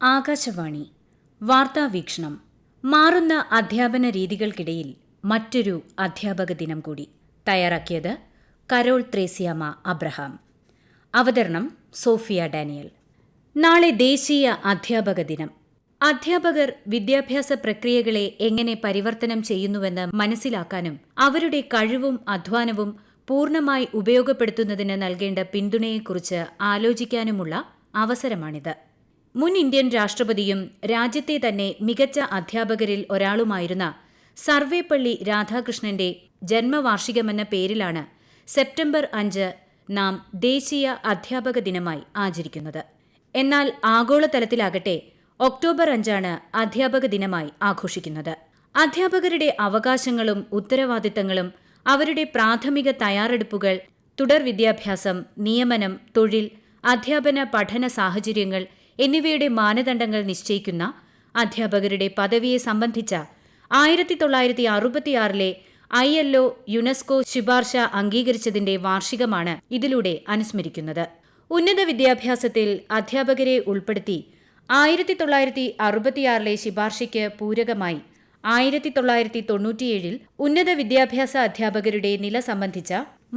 ആകാശവാണി. വാർത്താ വീക്ഷണം. മാറുന്ന അധ്യാപന രീതികൾക്കിടയിൽ മറ്റൊരു അധ്യാപക ദിനം കൂടി. തയ്യാറാക്കിയത് കരോൾ ത്രേസ്യാമ അബ്രഹാം. അവതരണം സോഫിയ ഡാനിയൽ. നാളെ ദേശീയ അധ്യാപക ദിനം. അധ്യാപകർ വിദ്യാഭ്യാസ പ്രക്രിയകളെ എങ്ങനെ പരിവർത്തനം ചെയ്യുന്നുവെന്ന് മനസ്സിലാക്കാനും അവരുടെ കഴിവും അധ്വാനവും പൂർണമായി ഉപയോഗപ്പെടുത്തുന്നതിന് നൽകേണ്ട പിന്തുണയെക്കുറിച്ച് ആലോചിക്കാനുമുള്ള അവസരമാണിത്. മുൻ ഇന്ത്യൻ രാഷ്ട്രപതിയും രാജ്യത്തെ തന്നെ മികച്ച അധ്യാപകരിൽ ഒരാളുമായിരുന്ന സർവേപ്പള്ളി രാധാകൃഷ്ണന്റെ ജന്മവാർഷികമെന്ന പേരിലാണ് സെപ്റ്റംബർ അഞ്ച് നാം ദേശീയ അധ്യാപക ദിനമായി ആചരിക്കുന്നത്. എന്നാൽ ആഗോളതലത്തിലാകട്ടെ ഒക്ടോബർ അഞ്ചാണ് അധ്യാപക ദിനമായി ആഘോഷിക്കുന്നത്. അധ്യാപകരുടെ അവകാശങ്ങളും ഉത്തരവാദിത്തങ്ങളും അവരുടെ പ്രാഥമിക തയ്യാറെടുപ്പുകൾ തുടർ വിദ്യാഭ്യാസം നിയമനം തൊഴിൽ അധ്യാപന പഠന സാഹചര്യങ്ങൾ എന്നിവയുടെ മാനദണ്ഡങ്ങൾ നിശ്ചയിക്കുന്ന അധ്യാപകരുടെ പദവിയെ സംബന്ധിച്ച ആയിരത്തി തൊള്ളായിരത്തി അറുപത്തിയാറിലെ ഐ എൽ ഒ യുനെസ്കോ ശുപാർശ അംഗീകരിച്ചതിന്റെ വാർഷികമാണ് ഇതിലൂടെ അനുസ്മരിക്കുന്നത്. ഉന്നത വിദ്യാഭ്യാസത്തിൽ അധ്യാപകരെ ഉൾപ്പെടുത്തി ആയിരത്തി തൊള്ളായിരത്തി അറുപത്തിയാറിലെ ശുപാർശയ്ക്ക് പൂരകമായി ആയിരത്തി തൊള്ളായിരത്തി തൊണ്ണൂറ്റിയേഴിൽ ഉന്നത വിദ്യാഭ്യാസ അധ്യാപകരുടെ നില സംബന്ധിച്ച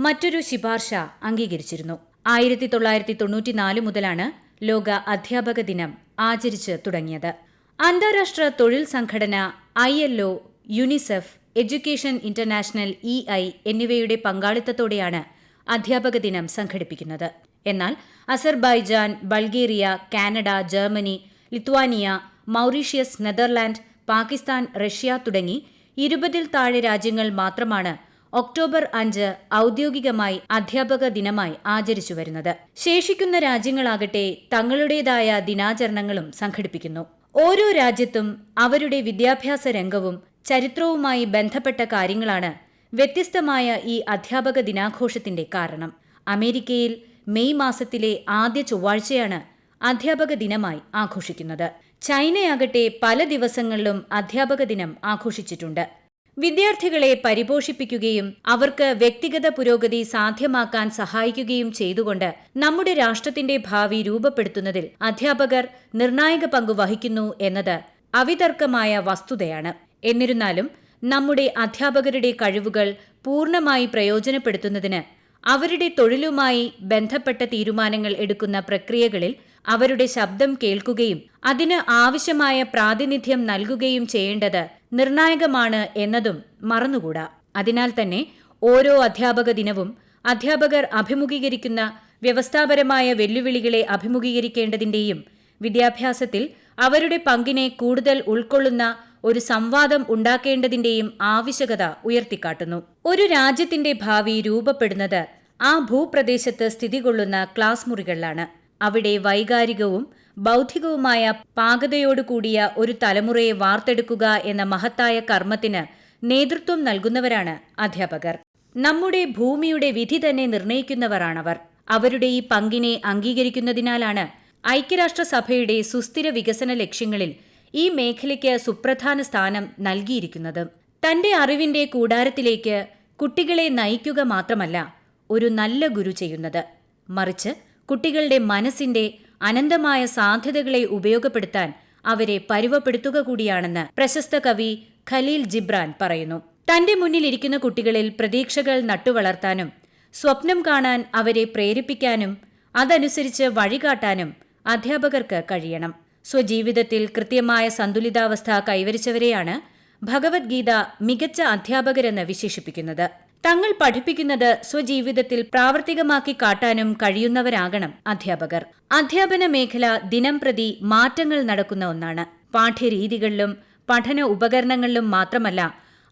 മറ്റൊരു ശുപാർശ അംഗീകരിച്ചിരുന്നു. ആയിരത്തി തൊള്ളായിരത്തി തൊണ്ണൂറ്റിനാല് മുതലാണ് ലോക അധ്യാപക ദിനം ആചരിച്ച് തുടങ്ങിയത്. അന്താരാഷ്ട്ര തൊഴിൽ സംഘടന I L O UNICEF education international E I എന്നിവയുടെ പങ്കാളിത്തത്തോടെയാണ് അധ്യാപക ദിനം സംഘടിപ്പിക്കുന്നത്. എന്നാൽ Azerbaijan Bulgaria Canada Germany Lithuania Mauritius Netherland Pakistan Russia തുടങ്ങി ഇരുപതിൽ താഴെ രാജ്യങ്ങൾ മാത്രമാണ് ഒക്ടോബർ അഞ്ച് ഔദ്യോഗികമായി അധ്യാപക ദിനമായി ആചരിച്ചു വരുന്നത്. ശേഷിക്കുന്ന രാജ്യങ്ങളാകട്ടെ തങ്ങളുടേതായ ദിനാചരണങ്ങളും സംഘടിപ്പിക്കുന്നു. ഓരോ രാജ്യത്തും അവരുടെ വിദ്യാഭ്യാസ രംഗവും ചരിത്രവുമായി ബന്ധപ്പെട്ട കാര്യങ്ങളാണ് വ്യത്യസ്തമായ ഈ അധ്യാപക ദിനാഘോഷത്തിന്റെ കാരണം. അമേരിക്കയിൽ മെയ് മാസത്തിലെ ആദ്യ ചൊവ്വാഴ്ചയാണ് അധ്യാപക ദിനമായി ആഘോഷിക്കുന്നത്. ചൈനയാകട്ടെ പല ദിവസങ്ങളിലും അധ്യാപക ദിനം ആഘോഷിച്ചിട്ടുണ്ട്. വിദ്യാർത്ഥികളെ പരിപോഷിപ്പിക്കുകയും അവർക്ക് വ്യക്തിഗത പുരോഗതി സാധ്യമാക്കാൻ സഹായിക്കുകയും ചെയ്തുകൊണ്ട് നമ്മുടെ രാഷ്ട്രത്തിന്റെ ഭാവി രൂപപ്പെടുത്തുന്നതിൽ അധ്യാപകർ നിർണായക പങ്ക് വഹിക്കുന്നു എന്നത് അവിതർക്കമായ വസ്തുതയാണ്. എന്നിരുന്നാലും നമ്മുടെ അധ്യാപകരുടെ കഴിവുകൾ പൂർണമായി പ്രയോജനപ്പെടുത്തുന്നതിന് അവരുടെ തൊഴിലുമായി ബന്ധപ്പെട്ട തീരുമാനങ്ങൾ എടുക്കുന്ന പ്രക്രിയകളിൽ അവരുടെ ശബ്ദം കേൾക്കുകയും അതിന് ആവശ്യമായ പ്രാതിനിധ്യം നൽകുകയും ചെയ്യേണ്ടത് നിർണായകമാണ് എന്നതും മറന്നുകൂടാ. അതിനാൽ തന്നെ ഓരോ അധ്യാപക ദിനവും അധ്യാപകർ അഭിമുഖീകരിക്കുന്ന വ്യവസ്ഥാപരമായ വെല്ലുവിളികളെ അഭിമുഖീകരിക്കേണ്ടതിന്റെയും വിദ്യാഭ്യാസത്തിൽ അവരുടെ പങ്കിനെ കൂടുതൽ ഉൾക്കൊള്ളുന്ന ഒരു സംവാദം ഉണ്ടാക്കേണ്ടതിന്റെയും ആവശ്യകത ഉയർത്തിക്കാട്ടുന്നു. ഒരു രാജ്യത്തിന്റെ ഭാവി രൂപപ്പെടുന്നത് ആ ഭൂപ്രദേശത്ത് സ്ഥിതി കൊള്ളുന്ന ക്ലാസ് മുറികളിലാണ്. അവിടെ വൈകാരികവും ബൗദ്ധികവുമായ പാകതയോടുകൂടിയ ഒരു തലമുറയെ വാർത്തെടുക്കുക എന്ന മഹത്തായ കർമ്മത്തിന് നേതൃത്വം നൽകുന്നവരാണ് അധ്യാപകർ. നമ്മുടെ ഭൂമിയുടെ വിധി തന്നെ നിർണയിക്കുന്നവരാണവർ. അവരുടെ ഈ പങ്കിനെ അംഗീകരിക്കുന്നതിനാലാണ് ഐക്യരാഷ്ട്രസഭയുടെ സുസ്ഥിര വികസന ലക്ഷ്യങ്ങളിൽ ഈ മേഖലയ്ക്ക് സുപ്രധാന സ്ഥാനം നൽകിയിരിക്കുന്നത്. തന്റെ അറിവിന്റെ കൂടാരത്തിലേക്ക് കുട്ടികളെ നയിക്കുക മാത്രമല്ല ഒരു നല്ല ഗുരു ചെയ്യുന്നത്. മറിച്ച് കുട്ടികളുടെ മനസ്സിന്റെ അനന്തമായ സാധ്യതകളെ ഉപയോഗപ്പെടുത്താൻ അവരെ പരുവപ്പെടുത്തുക കൂടിയാണെന്ന് പ്രശസ്ത കവി ഖലീൽ ജിബ്രാൻ പറയുന്നു. തന്റെ മുന്നിലിരിക്കുന്ന കുട്ടികളിൽ പ്രതീക്ഷകൾ നട്ടുവളർത്താനും സ്വപ്നം കാണാൻ അവരെ പ്രേരിപ്പിക്കാനും അതനുസരിച്ച് വഴികാട്ടാനും അധ്യാപകർക്ക് കഴിയണം. സ്വജീവിതത്തിൽ കൃത്യമായ സന്തുലിതാവസ്ഥ കൈവരിച്ചവരെയാണ് ഭഗവത്ഗീത മികച്ച അധ്യാപകരെന്ന് വിശേഷിപ്പിക്കുന്നത്. തങ്ങൾ പഠിപ്പിക്കുന്നത് സ്വജീവിതത്തിൽ പ്രാവർത്തികമാക്കി കാട്ടാനും കഴിയുന്നവരാകണം അധ്യാപകർ. അധ്യാപന മേഖല ദിനം പ്രതി മാറ്റങ്ങൾ നടക്കുന്ന ഒന്നാണ്. പാഠ്യരീതികളിലും പഠന ഉപകരണങ്ങളിലും മാത്രമല്ല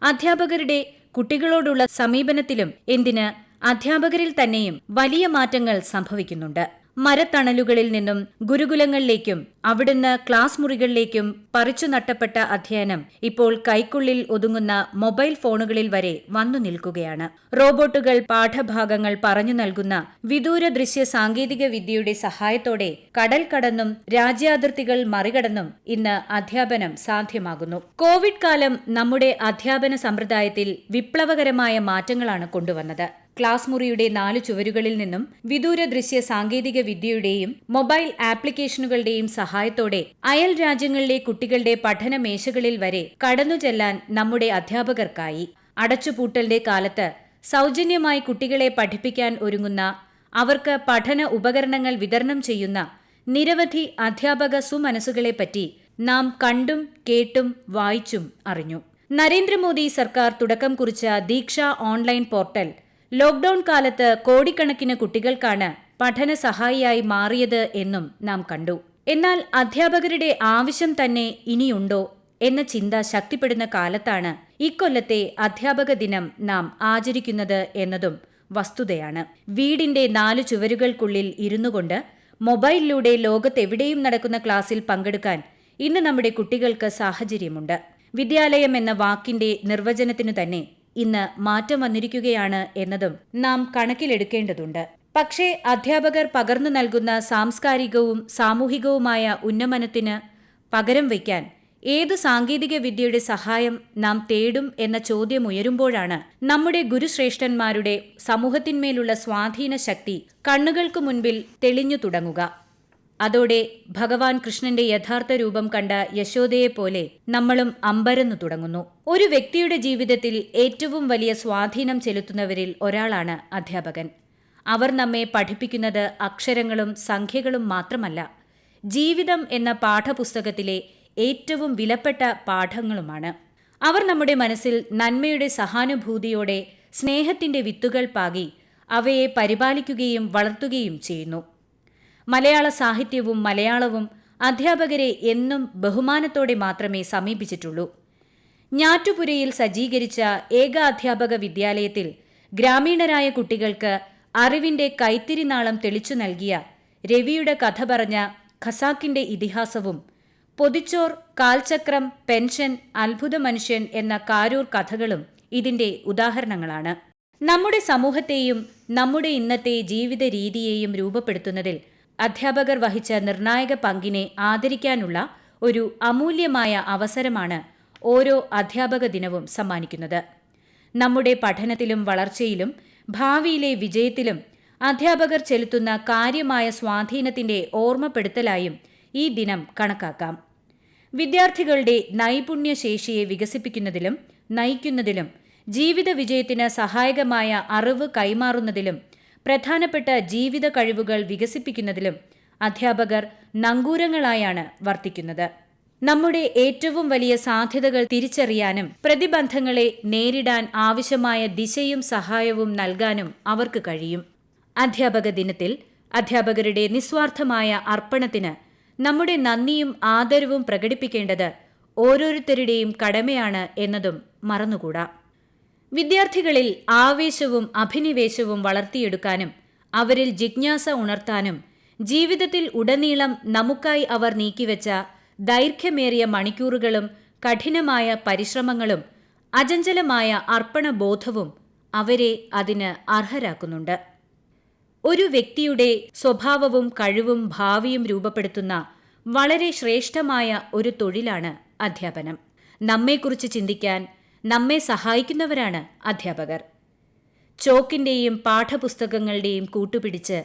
അധ്യാപകരുടെ കുട്ടികളോടുള്ള സമീപനത്തിലും എന്തിന് അധ്യാപകരിൽ തന്നെയും വലിയ മാറ്റങ്ങൾ സംഭവിക്കുന്നുണ്ട്. മരത്തണലുകളിൽ നിന്നും ഗുരുകുലങ്ങളിലേക്കും അവിടുന്ന് ക്ലാസ് മുറികളിലേക്കും പറിച്ചു നട്ടപ്പെട്ട അധ്യയനം ഇപ്പോൾ കൈക്കുള്ളിൽ ഒതുങ്ങുന്ന മൊബൈൽ ഫോണുകളിൽ വരെ വന്നു നിൽക്കുകയാണ്. റോബോട്ടുകൾ പാഠഭാഗങ്ങൾ പറഞ്ഞു നൽകുന്ന വിദൂര ദൃശ്യ സാങ്കേതിക വിദ്യയുടെ സഹായത്തോടെ കടൽ കടന്നും രാജ്യാതിർത്തികൾ മറികടന്നും ഇന്ന് അധ്യാപനം സാധ്യമാകുന്നു. കോവിഡ് കാലം നമ്മുടെ അധ്യാപന സമ്പ്രദായത്തിൽ വിപ്ലവകരമായ മാറ്റങ്ങളാണ് കൊണ്ടുവന്നത്. ക്ലാസ് മുറിയുടെ നാല് ചുവരുകളിൽ നിന്നും വിദൂര ദൃശ്യ സാങ്കേതിക വിദ്യയുടെയും മൊബൈൽ ആപ്ലിക്കേഷനുകളുടെയും സഹായത്തോടെ അയൽ രാജ്യങ്ങളിലെ കുട്ടികളുടെ പഠന മേശകളിൽ വരെ കടന്നുചെല്ലാൻ നമ്മുടെ അധ്യാപകർക്കായി. അടച്ചുപൂട്ടലിന്റെ കാലത്ത് സൗജന്യമായി കുട്ടികളെ പഠിപ്പിക്കാൻ ഒരുങ്ങുന്ന അവർക്ക് പഠന ഉപകരണങ്ങൾ വിതരണം ചെയ്യുന്ന നിരവധി അധ്യാപക സുമനസ്സുകളെപ്പറ്റി നാം കണ്ടും കേട്ടും വായിച്ചും അറിഞ്ഞു. നരേന്ദ്രമോദി സർക്കാർ തുടക്കം കുറിച്ച ദീക്ഷ ഓൺലൈൻ പോർട്ടൽ ലോക്ഡൌൺ കാലത്ത് കോടിക്കണക്കിന് കുട്ടികൾക്കാണ് പഠന സഹായിയായി മാറിയത് എന്നും നാം കണ്ടു. എന്നാൽ അധ്യാപകരുടെ ആവശ്യം തന്നെ ഇനിയുണ്ടോ എന്ന ചിന്ത ശക്തിപ്പെടുന്ന കാലത്താണ് ഇക്കൊല്ലത്തെ അധ്യാപക ദിനം നാം ആചരിക്കുന്നത് എന്നതും വസ്തുതയാണ്. വീടിന്റെ നാലു ചുവരുകൾക്കുള്ളിൽ ഇരുന്നുകൊണ്ട് മൊബൈലിലൂടെ ലോകത്തെവിടെയും നടക്കുന്ന ക്ലാസ്സിൽ പങ്കെടുക്കാൻ ഇന്ന് നമ്മുടെ കുട്ടികൾക്ക് സാഹചര്യമുണ്ട്. വിദ്യാലയം എന്ന വാക്കിന്റെ നിർവചനത്തിനു തന്നെ ഇന്ന് മാറ്റം വന്നിരിക്കുകയാണ് എന്നതും നാം കണക്കിലെടുക്കേണ്ടതുണ്ട്. പക്ഷേ അധ്യാപകർ പകർന്നു നൽകുന്ന സാംസ്കാരികവും സാമൂഹികവുമായ ഉന്നമനത്തിന് പകരം വയ്ക്കാൻ ഏത് സാങ്കേതിക വിദ്യയുടെ സഹായം നാം തേടും എന്ന ചോദ്യം ഉയരുമ്പോഴാണ് നമ്മുടെ ഗുരുശ്രേഷ്ഠന്മാരുടെ സമൂഹത്തിന്മേലുള്ള സ്വാധീന ശക്തി കണ്ണുകൾക്ക് മുൻപിൽ തെളിഞ്ഞു തുടങ്ങുക. അതോടെ ഭഗവാൻ കൃഷ്ണന്റെ യഥാർത്ഥ രൂപം കണ്ട യശോദയെപ്പോലെ നമ്മളും അമ്പരന്നു തുടങ്ങുന്നു. ഒരു വ്യക്തിയുടെ ജീവിതത്തിൽ ഏറ്റവും വലിയ സ്വാധീനം ചെലുത്തുന്നവരിൽ ഒരാളാണ് അധ്യാപകൻ. അവർ നമ്മെ പഠിപ്പിക്കുന്നത് അക്ഷരങ്ങളും സംഖ്യകളും മാത്രമല്ല ജീവിതം എന്ന പാഠപുസ്തകത്തിലെ ഏറ്റവും വിലപ്പെട്ട പാഠങ്ങളുമാണ്. അവർ നമ്മുടെ മനസ്സിൽ നന്മയുടെ സഹാനുഭൂതിയോടെ സ്നേഹത്തിന്റെ വിത്തുകൾ പാകി അവയെ പരിപാലിക്കുകയും വളർത്തുകയും ചെയ്യുന്നു. മലയാള സാഹിത്യവും മലയാളവും അധ്യാപകരെ എന്നും ബഹുമാനത്തോടെ മാത്രമേ സമീപിച്ചിട്ടുള്ളൂ. ഞാറ്റുപുരയിൽ സജ്ജീകരിച്ച ഏക അധ്യാപക വിദ്യാലയത്തിൽ ഗ്രാമീണരായ കുട്ടികൾക്ക് അറിവിന്റെ കൈത്തിരിനാളം തെളിച്ചു നൽകിയ രവിയുടെ കഥ പറഞ്ഞ ഖസാക്കിന്റെ ഇതിഹാസവും പൊതിച്ചോർ കാൽചക്രം പെൻഷൻ അത്ഭുത മനുഷ്യൻ എന്ന കാരൂർ കഥകളും ഇതിന്റെ ഉദാഹരണങ്ങളാണ്. നമ്മുടെ സമൂഹത്തെയും നമ്മുടെ ഇന്നത്തെ ജീവിത രീതിയെയും രൂപപ്പെടുത്തുന്നതിൽ അധ്യാപകർ വഹിച്ച നിർണായക പങ്കിനെ ആദരിക്കാനുള്ള ഒരു അമൂല്യമായ അവസരമാണ് ഓരോ അധ്യാപക ദിനവും സമ്മാനിക്കുന്നത്. നമ്മുടെ പഠനത്തിലും വളർച്ചയിലും ഭാവിയിലെ വിജയത്തിലും അധ്യാപകർ ചെലുത്തുന്ന കാര്യമായ സ്വാധീനത്തിന്റെ ഓർമ്മപ്പെടുത്തലായും ഈ ദിനം കണക്കാക്കാം. വിദ്യാർത്ഥികളുടെ നൈപുണ്യശേഷിയെ വികസിപ്പിക്കുന്നതിലും നയിക്കുന്നതിലും ജീവിത വിജയത്തിന് സഹായകമായ അറിവ് കൈമാറുന്നതിലും പ്രധാനപ്പെട്ട ജീവിത കഴിവുകൾ വികസിപ്പിക്കുന്നതിലും അധ്യാപകർ നങ്കൂരങ്ങളായാണ് വർത്തിക്കുന്നത്. നമ്മുടെ ഏറ്റവും വലിയ സാധ്യതകൾ തിരിച്ചറിയാനും പ്രതിബന്ധങ്ങളെ നേരിടാൻ ആവശ്യമായ ദിശയും സഹായവും നൽകാനും അവർക്ക് കഴിയും. അധ്യാപക ദിനത്തിൽ അധ്യാപകരുടെ നിസ്വാർത്ഥമായ അർപ്പണത്തിന് നമ്മുടെ നന്ദിയും ആദരവും പ്രകടിപ്പിക്കേണ്ടത് ഓരോരുത്തരുടെയും കടമയാണ് എന്നതും മറന്നുകൂടാ. വിദ്യാർത്ഥികളിൽ ആവേശവും അഭിനിവേശവും വളർത്തിയെടുക്കാനും അവരിൽ ജിജ്ഞാസ ഉണർത്താനും ജീവിതത്തിൽ ഉടനീളം നമുക്കായി അവർ നീക്കിവെച്ച ദൈർഘ്യമേറിയ മണിക്കൂറുകളും കഠിനമായ പരിശ്രമങ്ങളും അചഞ്ചലമായ അർപ്പണബോധവും അവരെ അതിന് അർഹരാക്കുന്നുണ്ട്. ഒരു വ്യക്തിയുടെ സ്വഭാവവും കഴിവും ഭാവിയും രൂപപ്പെടുത്തുന്ന വളരെ ശ്രേഷ്ഠമായ ഒരു തൊഴിലാണ് അധ്യാപനം. നമ്മെക്കുറിച്ച് ചിന്തിക്കാൻ നമ്മെ സഹായിക്കുന്നവരാണ് അധ്യാപകർ. ചോക്കിന്റെയും പാഠപുസ്തകങ്ങളുടെയും കൂട്ടുപിടിച്ച്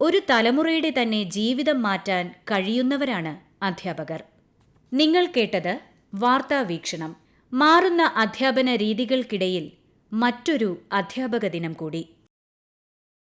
ഒരു തലമുറയുടെ തന്നെ ജീവിതം മാറ്റാൻ കഴിയുന്നവരാണ് അധ്യാപകർ. നിങ്ങൾ കേട്ടത് വാർത്താ വീക്ഷണം. മാറുന്ന അധ്യാപന രീതികൾക്കിടയിൽ മറ്റൊരു അധ്യാപക ദിനം കൂടി.